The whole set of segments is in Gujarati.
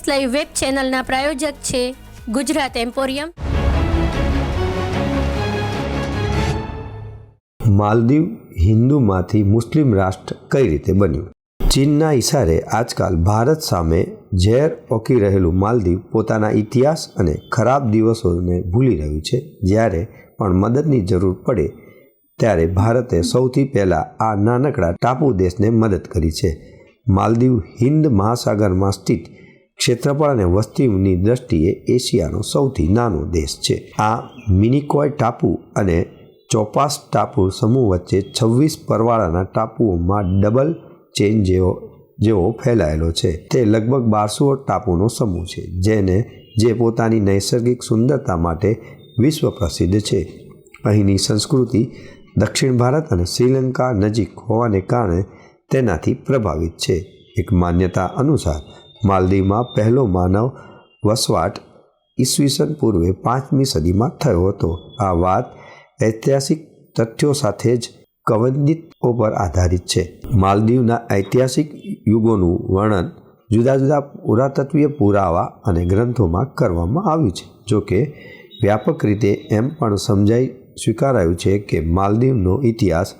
ફર્સ્ટ લાઈવ વેબ ચેનલના પ્રાયોજક છે ગુજરાત એમ્પોરિયમ. માલદીવ હિન્દુમાંથી મુસ્લિમ રાષ્ટ્ર કઈ રીતે બન્યું? ચીનના ઇશારે આજકાલ ભારત સામે ઝેર ઓકી રહેલું માલદીવ પોતાના ઇતિહાસ અને ખરાબ દિવસોને ભૂલી રહ્યું છે. જ્યારે પણ મદદની જરૂર પડે, ત્યારે ભારતે સૌથી પહેલાં આ નાનકડા ટાપુ દેશને મદદ કરી છે. માલદીવ હિન્દ મહાસાગરમાં સ્થિત ક્ષેત્રફળ અને વસ્તીની દ્રષ્ટિએ એશિયાનો સૌથી નાનો દેશ છે. આ મિનિકોય ટાપુ અને ચોપાસ ટાપુ સમૂહ વચ્ચે છવ્વીસ પરવાળાના ટાપુઓમાં ડબલ ચેન જેવો જેવો ફેલાયેલો છે. તે લગભગ બારસો ટાપુનો સમૂહ છે, જેને, જે પોતાની નૈસર્ગિક સુંદરતા માટે વિશ્વ પ્રસિદ્ધ છે. અહીંની સંસ્કૃતિ દક્ષિણ ભારત અને શ્રીલંકા નજીક હોવાને કારણે તેનાથી પ્રભાવિત છે. એક માન્યતા અનુસાર માલદીવમાં પહેલો માનવ વસવાટ ઈસવીસન પૂર્વે પાંચમી સદીમાં થયો હતો. આ વાત ઐતિહાસિક તથ્યો સાથે જ કવંદિતો પર આધારિત છે. માલદીવના ઐતિહાસિક યુગોનું વર્ણન જુદા જુદા પુરાતત્વીય પુરાવા અને ગ્રંથોમાં કરવામાં આવ્યું છે. જોકે વ્યાપક રીતે એમ પણ સમજાઈ સ્વીકારાયું છે કે માલદીવનો ઇતિહાસ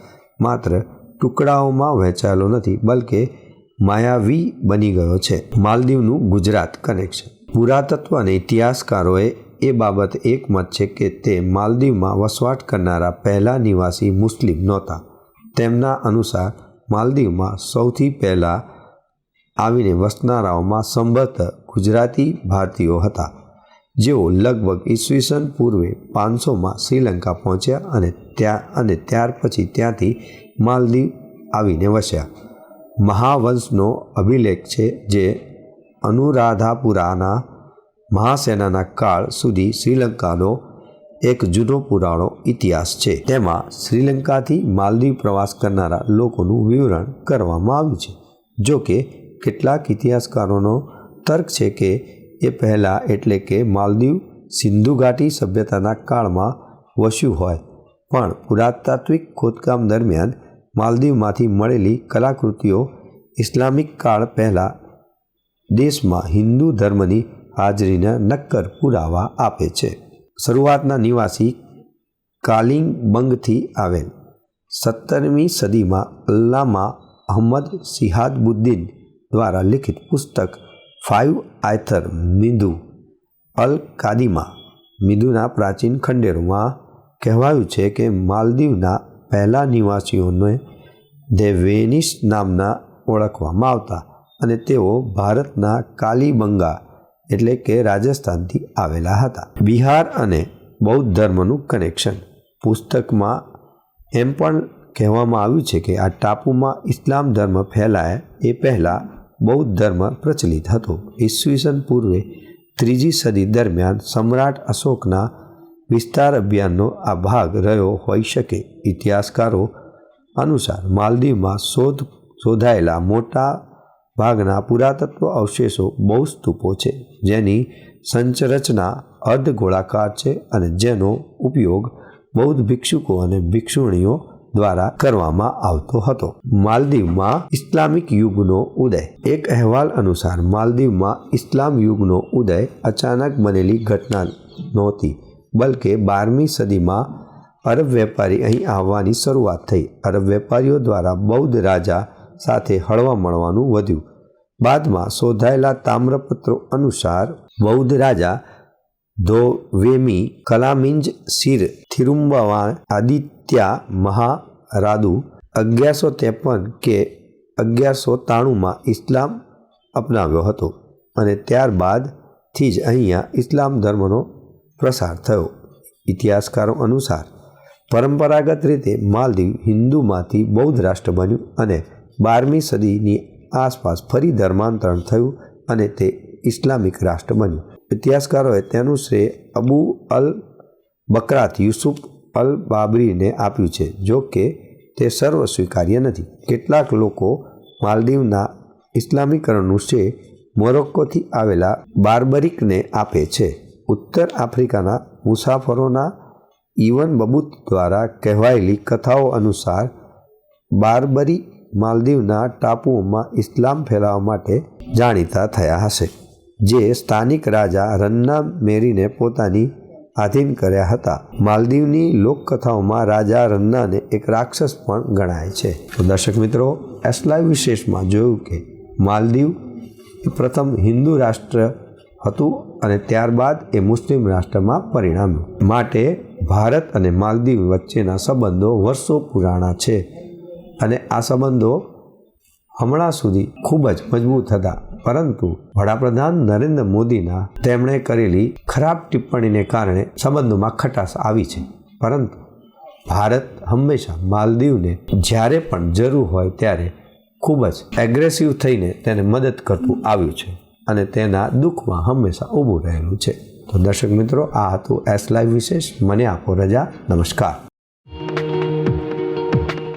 માત્ર ટુકડાઓમાં વહેંચાયેલો નથી, બલકે માયાવી બની ગયો છે. માલદીવનું ગુજરાત કનેક્શન પુરાતત્વ અને ઇતિહાસકારોએ એ બાબત એકમત છે કે તે માલદીવમાં વસવાટ કરનારા પહેલા નિવાસી મુસ્લિમ નહોતા. તેમના અનુસાર માલદીવમાં સૌથી પહેલાં આવીને વસનારાઓમાં સંભવતઃ ગુજરાતી ભારતીયો હતા. જેઓ લગભગ ઈસવીસન પૂર્વે પાંચસોમાં શ્રીલંકા પહોંચ્યા અને ત્યાં અને ત્યાર પછી ત્યાંથી માલદીવ આવીને વસ્યા. મહાવંશનો અભિલેખ છે જે અનુરાધાપુરાના મહાસેનાના કાળ સુધી શ્રીલંકાનો એક જૂનો પુરાણો ઇતિહાસ છે. તેમાં શ્રીલંકાથી માલદીવ પ્રવાસ કરનારા લોકોનું વિવરણ કરવામાં આવ્યું છે. જો કે, કેટલાક ઇતિહાસકારોનો તર્ક છે કે એ પહેલાં એટલે કે માલદીવ સિંધુ ઘાટી સભ્યતાના કાળમાં વસ્યું હોય. પણ પુરાતાત્વિક ખોદકામ દરમિયાન માલદીવમાંથી મળેલી કલાકૃતિઓ ઇસ્લામિક કાળ પહેલાં દેશમાં હિન્દુ ધર્મની હાજરીના નક્કર પુરાવા આપે છે. શરૂઆતના નિવાસી કાલિંગબંગથી આવેલ સત્તરમી સદીમાં અલ્લામા અહમદ સિહાદબુદ્દીન દ્વારા લિખિત પુસ્તક ફાઇવ આયથર મિંદુ અલ કાદીમા મિંદુના પ્રાચીન ખંડેરોમાં કહેવાયું છે કે માલદીવના પહેલા નિવાસીઓને ધે વેનિસ નામના ઓળખવામાં આવતા અને તેઓ ભારતના કાલીબંગા એટલે કે રાજસ્થાનથી આવેલા હતા. બિહાર અને બૌદ્ધ ધર્મનું કનેક્શન પુસ્તકમાં એમ પણ કહેવામાં આવ્યું છે કે આ ટાપુમાં ઇસ્લામ ધર્મ ફેલાય એ પહેલાં બૌદ્ધ ધર્મ પ્રચલિત હતો. ઈસવીસન પૂર્વે ત્રીજી સદી દરમિયાન સમ્રાટ અશોકના વિસ્તાર અભિયાનનો આ ભાગ રહ્યો હોઈ શકે. ઇતિહાસકારો અનુસાર માલદીવમાં શોધ શોધાયેલા મોટા ભાગના પુરાતત્વ અવશેષો બહુ સ્તૂપો છે, જેની સંચરચના અર્ધ ગોળાકાર છે અને જેનો ઉપયોગ બૌદ્ધ ભિક્ષુકો અને ભિક્ષુણીઓ દ્વારા કરવામાં આવતો હતો. માલદીવમાં ઇસ્લામિક યુગનો ઉદય. એક અહેવાલ અનુસાર માલદીવમાં ઇસ્લામ યુગનો ઉદય અચાનક બનેલી ઘટના નહોતી. બલકે બારમી સદીમાં અરબ વેપારી અહીં આવવાની શરૂઆત થઈ. અરબ વેપારીઓ દ્વારા બૌદ્ધ રાજા સાથે હળવા મળવાનું વધ્યું. બાદમાં શોધાયેલા તામ્રપત્રો અનુસાર બૌદ્ધ રાજા ધોવેમી કલામિંજ શિર થિરુંબવા આદિત્યા મહારાદુ અગિયારસો ત્રેપન કે અગિયારસો ત્રાણુંમાં ઇસ્લામ અપનાવ્યો હતો અને ત્યારબાદથી જ અહીંયા ઇસ્લામ ધર્મનો પ્રસાર થયો. ઇતિહાસકારો અનુસાર પરંપરાગત રીતે માલદીવ હિન્દુમાંથી બૌદ્ધ રાષ્ટ્ર બન્યું અને બારમી સદીની આસપાસ ફરી ધર્માંતરણ થયું અને તે ઇસ્લામિક રાષ્ટ્ર બન્યું. ઇતિહાસકારોએ તેનું શ્રેય અબુ અલ બકરાત યુસુફ અલ બાબરીને આપ્યું છે, જો કે તે સર્વ સ્વીકાર્ય નથી. કેટલાક લોકો માલદીવના ઇસ્લામીકરણનું શ્રેય મોરોક્કોથી આવેલા બાર્બરિકને આપે છે. ઉત્તર આફ્રિકાના મુસાફરોના ઇવન બબૂત દ્વારા કહેવાયેલી કથાઓ અનુસાર બાર્બરી માલદીવના ટાપુઓમાં ઇસ્લામ ફેલાવવા માટે જાણીતા થયા હશે, જે સ્થાનિક રાજા રન્ના મેરીને પોતાની આધીન કર્યા હતા. માલદીવની લોકકથાઓમાં રાજા રન્નાને એક રાક્ષસ પણ ગણાય છે. તો દર્શક મિત્રો એસલાઈ વિશેષમાં જોયું કે માલદીવ પ્રથમ હિન્દુ રાષ્ટ્ર હતું અને ત્યારબાદ એ મુસ્લિમ રાષ્ટ્રમાં પરિણમ્યું. માટે ભારત અને માલદીવ વચ્ચેના સંબંધો વર્ષો પુરાણા છે અને આ સંબંધો હમણાં સુધી ખૂબ જ મજબૂત હતા. પરંતુ વડાપ્રધાન નરેન્દ્ર મોદીના તેમણે કરેલી ખરાબ ટિપ્પણીને કારણે સંબંધોમાં ખટાશ આવી છે. પરંતુ ભારત હંમેશા માલદીવને જ્યારે પણ જરૂર હોય ત્યારે ખૂબ જ એગ્રેસિવ થઈને તેને મદદ કરતું આવ્યું છે. અને તેના દુઃખમાં હંમેશા ઊભું રહેલું છે. તો દર્શક મિત્રો, આ હતું એસ લાઈવ વિશેષ. મને આપો રજા. નમસ્કાર.